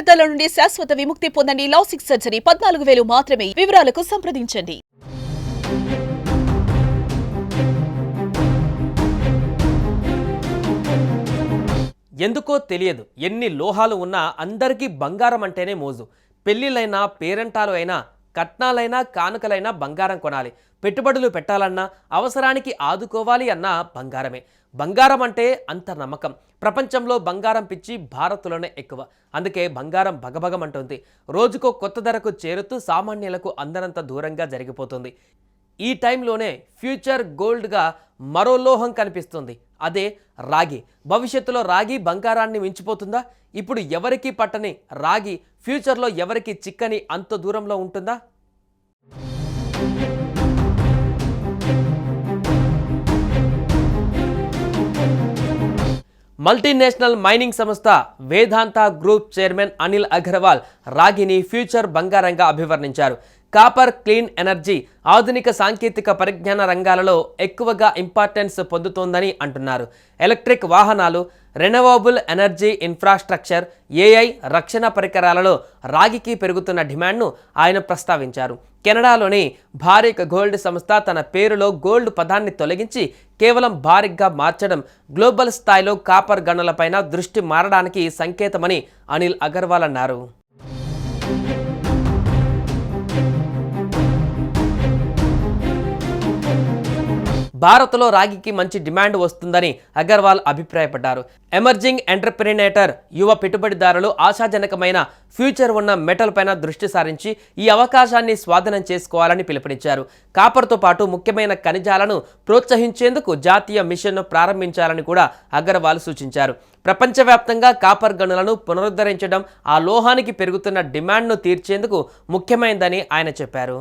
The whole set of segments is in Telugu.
వ్యర్థాల నుండి శాశ్వత విముక్తి పొందండి లాసిక్ సర్జరీ. పద్నాలుగు వేలు మాత్రమే. వివరాలకు సంప్రదించండి. ఎందుకో తెలియదు. ఎన్ని లోహాలు ఉన్నా అందరికీ బంగారం అంటేనే మోజు. పెళ్ళిళ్ళైనా పేరెంటాలు అయినా కట్నాలైనా కానుకలైనా బంగారం కొనాలి. పెట్టుబడులు పెట్టాలన్నా అవసరానికి ఆదుకోవాలి అన్నా బంగారమే. బంగారం అంటే అంత నమ్మకం. ప్రపంచంలో బంగారం పిచ్చి భారత్లోనే ఎక్కువ. అందుకే బంగారం భగభగమంటుంది. రోజుకో కొత్త ధరకు చేరుతూ సామాన్యులకు అందనంత దూరంగా జరిగిపోతుంది. ఈ టైంలోనే ఫ్యూచర్ గోల్డ్గా మరో లోహం కనిపిస్తుంది. అదే రాగి. భవిష్యత్తులో రాగి బంగారాన్ని మించిపోతుందా? ఇప్పుడు ఎవరికి పట్టని రాగి ఫ్యూచర్లో ఎవరికి చిక్కని అంత దూరంలో ఉంటుందా? మల్టీనేషనల్ మైనింగ్ సంస్థ వేదాంత గ్రూప్ చైర్మన్ అనిల్ అగర్వాల్ రాగిని ఫ్యూచర్ బంగారంగా అభివర్ణించారు. కాపర్ క్లీన్ ఎనర్జీ ఆధునిక సాంకేతిక పరిజ్ఞాన రంగాలలో ఎక్కువగా ఇంపార్టెన్స్ పొందుతోందని అంటున్నారు. ఎలక్ట్రిక్ వాహనాలు రెనవబుల్ ఎనర్జీ ఇన్ఫ్రాస్ట్రక్చర్ ఏఐ రక్షణ పరికరాలలో రాగికి పెరుగుతున్న డిమాండ్ను ఆయన ప్రస్తావించారు. కెనడాలోని భారిక్ గోల్డ్ సంస్థ తన పేరులో గోల్డ్ పదాన్ని తొలగించి కేవలం భారిక్గా మార్చడం గ్లోబల్ స్థాయిలో కాపర్ గనులపైన దృష్టి మారడానికి సంకేతమని అనిల్ అగర్వాల్ అన్నారు. భారత్లో రాగికి మంచి డిమాండ్ వస్తుందని అగర్వాల్ అభిప్రాయపడ్డారు. ఎమర్జింగ్ ఎంటర్ప్రినేటర్ యువ పెట్టుబడిదారులు ఆశాజనకమైన ఫ్యూచర్ ఉన్న మెటల్ పైన దృష్టి సారించి ఈ అవకాశాన్ని స్వాధీనం చేసుకోవాలని పిలుపునిచ్చారు. కాపర్తో పాటు ముఖ్యమైన ఖనిజాలను ప్రోత్సహించేందుకు జాతీయ మిషన్ను ప్రారంభించాలని కూడా అగర్వాల్ సూచించారు. ప్రపంచవ్యాప్తంగా కాపర్ గనులను పునరుద్ధరించడం ఆ లోహానికి పెరుగుతున్న డిమాండ్ను తీర్చేందుకు ముఖ్యమైనదని ఆయన చెప్పారు.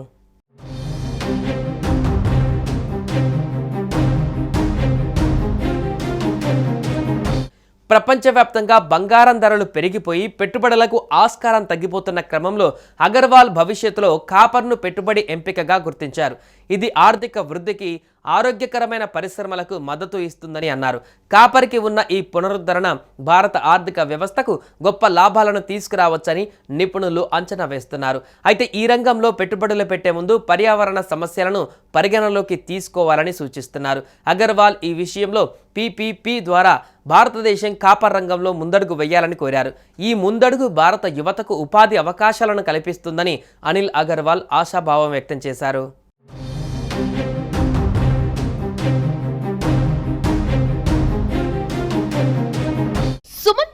ప్రపంచవ్యాప్తంగా బంగారం ధరలు పెరిగిపోయి పెట్టుబడులకు ఆస్కారం తగ్గిపోతున్న క్రమంలో అగర్వాల్ భవిష్యత్తులో కాపర్ను పెట్టుబడి ఎంపికగా గుర్తించారు. ఇది ఆర్థిక వృద్ధికి ఆరోగ్యకరమైన పరిశ్రమలకు మద్దతు ఇస్తుందని అన్నారు. కాపరికి ఉన్న ఈ పునరుద్ధరణ భారత ఆర్థిక వ్యవస్థకు గొప్ప లాభాలను తీసుకురావచ్చని నిపుణులు అంచనా వేస్తున్నారు. అయితే ఈ రంగంలో పెట్టుబడులు పెట్టే ముందు పర్యావరణ సమస్యలను పరిగణలోకి తీసుకోవాలని సూచిస్తున్నారు. అగర్వాల్ ఈ విషయంలో పీపీపీ ద్వారా భారతదేశం కాపర్ రంగంలో ముందడుగు వేయాలని కోరారు. ఈ ముందడుగు భారత యువతకు ఉపాధి అవకాశాలను కల్పిస్తుందని అనిల్ అగర్వాల్ ఆశాభావం వ్యక్తం చేశారు.